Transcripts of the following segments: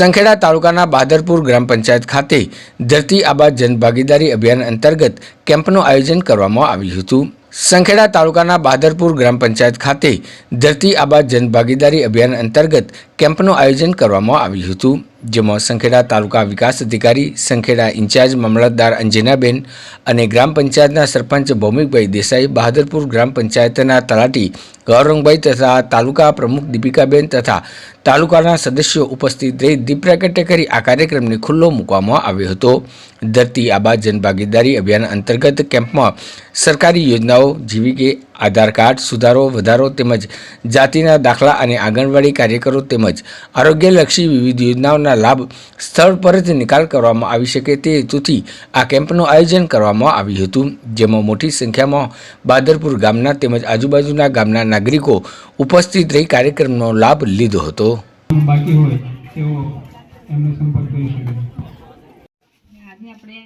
સંખેડા તાલુકાના બાદરપુર ગ્રામ પંચાયત ખાતે ધરતી આબા જનભાગીદારી અભિયાન અંતર્ગત કેમ્પનું આયોજન કરવામાં આવ્યું હતું. સંખેડા તાલુકાના બાદરપુર ગ્રામ પંચાયત ખાતે ધરતી આબા જનભાગીદારી અભિયાન અંતર્ગત કેમ્પનું આયોજન કરવામાં આવ્યું હતું, જેમાં સંખેડા તાલુકા વિકાસ અધિકારી, સંખેડા ઇન્ચાર્જ મામલતદાર અંજનાબેન અને ગ્રામ પંચાયતના સરપંચ ભૌમિકભાઈ દેસાઈ, બહાદરપુર ગ્રામ પંચાયતના તલાટી ગૌરંગભાઈ તથા તાલુકા પ્રમુખ દીપિકાબેન તથા તાલુકાના સદસ્યો ઉપસ્થિત રહી દીપ પ્રાગટ્ય કરી આ કાર્યક્રમને ખુલ્લો મૂકવામાં આવ્યો હતો. ધરતી આબા જનભાગીદારી અભિયાન અંતર્ગત કેમ્પમાં સરકારી યોજનાઓ જેવી કે આધાર કાર્ડ સુધારો વધારો તેમજ જાતિના દાખલા અને આંગણવાડી કાર્યકરો તેમજ આરોગ્યલક્ષી વિવિધ યોજનાઓના લાભ સ્થળ પર જ નિકાલ કરવામાં આવી શકે તે હેતુથી આ કેમ્પનું આયોજન કરવામાં આવ્યું હતું જેમાં મોટી સંખ્યામાં બાદરપુર ગામના તેમજ આજુબાજુના ગામના નાગરિકો ઉપસ્થિત રહી કાર્યક્રમનો લાભ લીધો હતો. બાકી હોય તેઓ એમનો સંપર્ક કરી શકે. આજે આપણે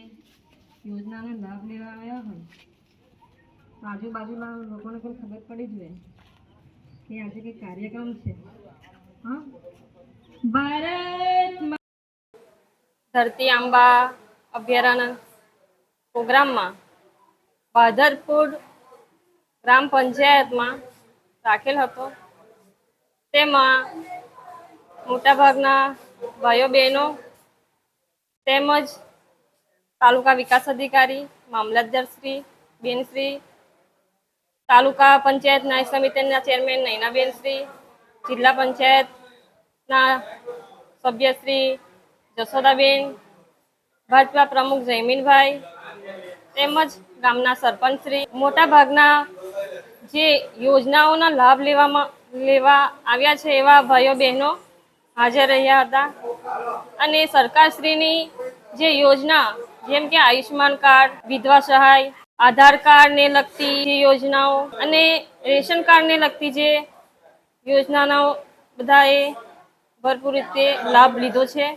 યોજનાનો લાભ લેવા આવ્યા હોય આજુબાજુના લોકોને પણ ખબર પડી જોઈએ કે આજે કંઈક કાર્યક્રમ છે. ધરતી આંબા અભયારણ્ય પ્રોગ્રામમાં બાધરપુર ગ્રામ પંચાયતમાં રાખેલ હતો. તેમાં મોટાભાગના ભાઈઓ બહેનો તેમજ તાલુકા વિકાસ અધિકારી, મામલતદારશ્રી, બેનશ્રી તાલુકા પંચાયત ન્યાય સમિતિના ચેરમેન નૈનાબેન શ્રી જિલ્લા પંચાયતના સભ્યશ્રી જશોદાબેન, ભાજપા પ્રમુખ જયમીનભાઈ, તેમજ ગામના સરપંચશ્રી. મોટાભાગના જે યોજનાઓના લાભ લેવામાં, લેવા આવ્યા છે એવા ભાઈઓ બહેનો હાજર રહ્યા હતા. અને સરકારશ્રીની જે યોજના, જેમ કે આયુષ્યમાન કાર્ડ, વિધવા સહાય આધાર કાર્ડને લગતી યોજનાઓ અને રેશન કાર્ડને લગતી જે યોજનાનો બધાએ ભરપૂર રીતે લાભ લીધો છે.